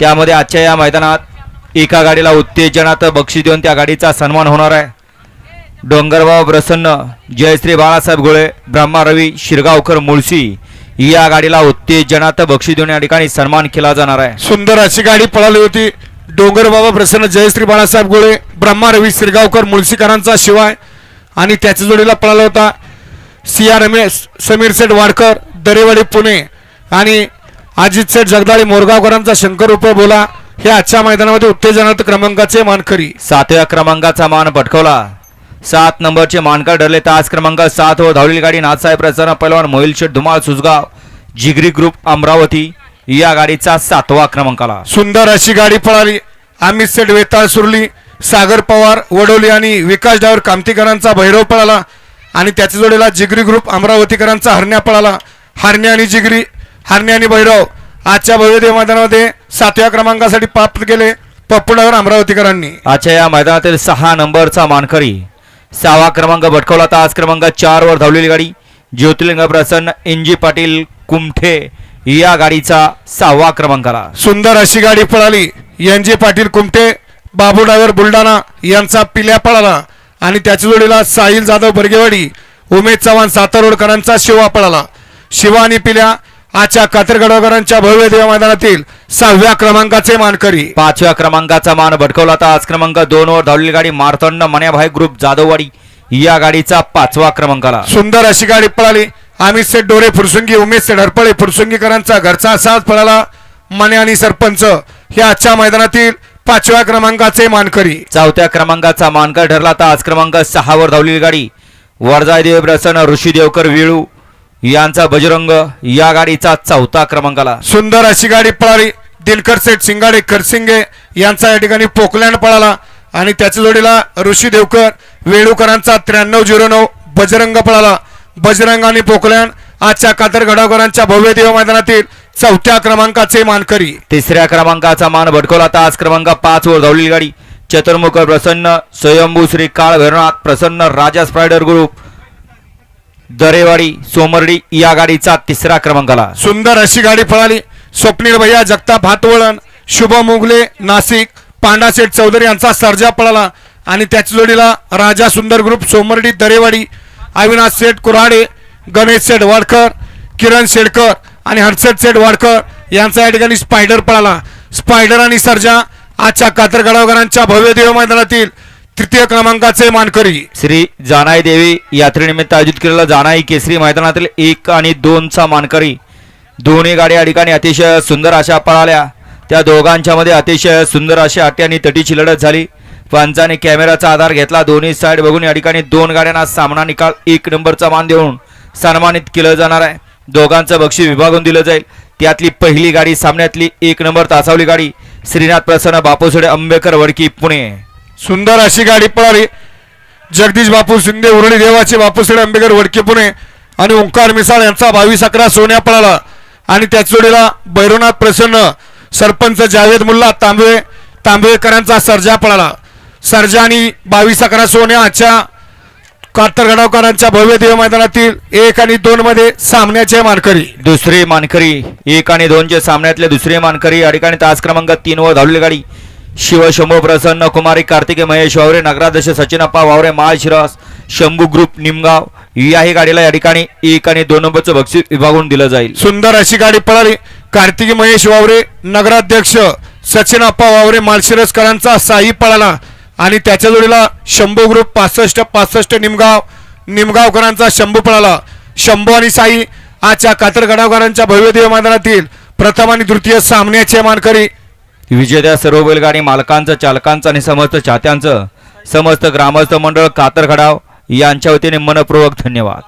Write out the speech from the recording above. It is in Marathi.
त्यामध्ये आजच्या या मैदानात एका गाडीला उत्तेजनात बक्षीस देऊन त्या गाडीचा सन्मान होणार आहे. डोंगरबाबा प्रसन्न जयश्री बाळासाहेब गोळे ब्रह्मा रवी शिरगावकर मुळशी या गाडीला उत्तेजनात बक्षीस देऊन या ठिकाणी सन्मान केला जाणार आहे. सुंदर अशी गाडी पळाली होती. डोंगरबाबा प्रसन्न जयश्री बाळासाहेब गोळे ब्रह्मा रवी शिरगावकर मुळशीकरांचा शिवाय आणि त्याच्या जोडीला पळाला होता. C R M S Sameer Seth Wadkar Darewadi Pune आणि अजित सेठ जगदाळे मोरगावकरांचा शंकर रुपये बोला. हे आजच्या मैदानामध्ये उत्तेजनार्थ क्रमांकाचे मानकरी. सातव्या क्रमांकाचा मान पटकवला. सात नंबरचे मानकर ठरले तास क्रमांक सात व धावलेली गाडी नाथसाहेब प्रसन्न पैलवान मोहिल शेठ धुमाळ सुसगाव जिगरी ग्रुप अमरावती या गाडीचा सातवा क्रमांक आला सुंदर अशी गाडी पळाली. अमित सेठ वेताळ सुरली सागर पवार वडोली आणि विकास डावर कामतीकरांचा भैरव पळाला आणि त्याच्या जोडीला जिगरी ग्रुप अमरावतीकरांचा हरण्या पळाला. हरण्या आणि जिगरी हरण्या आणि भैरव आजच्या भव्यदेव मैदानामध्ये सातव्या क्रमांकासाठी प्राप्त केले. पप्पू डावर अमरावतीकरांनी. आजच्या या मैदानातील सहा नंबरचा मानकरी सहावा क्रमांक भटकवला तास क्रमांक चार वर धावलेली गाडी ज्योतिर्लिंग प्रसन्न एनजी पाटील कुमठे या गाडीचा सहावा क्रमांक आला. सुंदर अशी गाडी पळाली. N J Patil Kumte Babu driver Buldhana यांचा पिल्या पळाला आणि त्याच्या जोडीला साहिल जाधव बर्गेवाडी उमेश चव्हाण सातारोडकरांचा शिवा पळाला. शिवा आणि पिल्या आजच्या कातरगडकरांच्या भव्य देव मैदानातील सहाव्या क्रमांकाचे मानकरी. पाचव्या क्रमांकाचा मान भटकवला तास क्रमांक दोन वर धावलेली गाडी मारतंड मन्याभाई ग्रुप जाधववाडी या गाडीचा पाचवा क्रमांक आला. सुंदर अशी गाडी पळाली. अमित सेठ डोरे फुरसुंगी उमेश सेठ हरपळे फुरसुंगीकरांचा घरचा साथ पळाला. मने आणि सरपंच हे आजच्या मैदानातील पाचव्या क्रमांकाचे मानकरी. चौथ्या क्रमांकाचा मानकर ठरला तास क्रमांक सहा वर धावलेली गाडी. वरजाय देव प्रसन्न ऋषी देवकर वेळू यांचा बजरंग या गाडीचा चौथा क्रमांक आला सुंदर अशी गाडी पळाली. दिनकर सेठ सिंगाडे खरसिंगे यांचा या ठिकाणी पोकलँड पळाला. आणि त्याच्या जोडीला ऋषी देवकर वेळूकरांचा त्र्याण्णव झिरो नऊ बजरंग पळाला. बजरंग आणि पोकलँड आजच्या कातर गडावकरांच्या भव्य देव मैदानातील चौथ्या क्रमांकाचे मानकरी. तिसऱ्या क्रमांकाचा मान भटकवला तास क्रमांक पाच वर धावलेली गाडी. चतुर्मुख प्रसन्न स्वयंभू श्री काळ भैरवनाथ प्रसन्न राजा स्पायडर ग्रुप दरेवाडी सोमर्डी या गाडीचा तिसरा क्रमांक आला. सुंदर अशी गाडी पळाली. स्वप्नील भैया जगताप हातवळण शुभम मुगले नाशिक पांडा शेठ चौधरी यांचा सर्जा पळाला. आणि त्याच्या जोडीला राजा सुंदर ग्रुप सोमर्डी दरेवाडी अविनाश सेठ कुऱ्हाडे गणेश सेठ वाडकर किरण शेडकर आणि हर्षद सेठ वाडकर यांचा या ठिकाणी स्पायडर पळाला. स्पायडर आणि सर्जा आजच्या कातरगडावकरांच्या भव्य देव मैदानातील तृतीय क्रमांकाचे मानकरी. श्री जानाई देवी यात्रेनिमित्त आयोजित केलेला जानाई केसरी मैदानातील एक आणि दोनचा मानकरी. दोन्ही गाड्या या ठिकाणी अतिशय सुंदर अशा पळाल्या. त्या दोघांच्या मध्ये अतिशय सुंदर अशी आटी आणि तटीची लढत झाली. पंचाने कॅमेराचा आधार घेतला. दोन्ही साईड बघून या ठिकाणी दोन गाड्यांना सामना निकाल एक नंबरचा मान देऊन सन्मानित केलं जाणार आहे. दोघांचं बक्षीस विभागून दिलं जाईल. त्यातली पहिली गाडी सामन्यातली एक नंबर तासावली गाडी. श्रीनाथ प्रसन्न बापूसडे आंबेकर वडकी पुणे. सुंदर अशी गाडी पळाली. जगदीश बापू शिंदे उरळी देवाचे बापूसाहेब आंबेकर वडके पुणे आणि ओंकार मिसाळ यांचा बावीस अकरा सोन्या पळाला. आणि त्याच जोडीला भैरवनाथ प्रसन्न सरपंच जावेद मुल्ला तांबे तांबेकरांचा सर्जा पळाला. सर्जा आणि बावीस अकरा सोन्या आजच्या कातर गडावकरांच्या भव्य देव मैदानातील एक आणि दोन मध्ये सामन्याचे मानकरी. दुसरे मानकरी एक आणि दोनचे सामन्यातले दुसरे मानकरी या ठिकाणी तास क्रमांक तीन वर धावलेली गाडी. शिवशंभू प्रसन्न कुमारी कार्तिके महेश वावरे नगराध्यक्ष सचिनप्पा वावरे माळशिरस शंभू ग्रुप निमगाव याही गाडीला या ठिकाणी एक आणि दोन नंबरचं बक्षीस विभागून दिलं जाईल. सुंदर अशी गाडी पळाली. कार्तिकी महेश वावरे नगराध्यक्ष सचिन अप्पा वावरे माळशिरसकरांचा साई पळाला. आणि त्याच्या जोडीला शंभू ग्रुप पासष्ट पासष्ट निमगाव निमगावकरांचा शंभू पळाला. शंभू आणि साई आजच्या कातर गडावकरांच्या भव्य मैदानातील प्रथम आणि द्वितीय सामन्याचे मानकरी विजेत्या सर्व बैलगाडी मालकांचं चालकांचं आणि समस्त चाहत्यांचं समस्त ग्रामस्थ मंडळ कातरखडाव यांच्या वतीने मनपूर्वक धन्यवाद.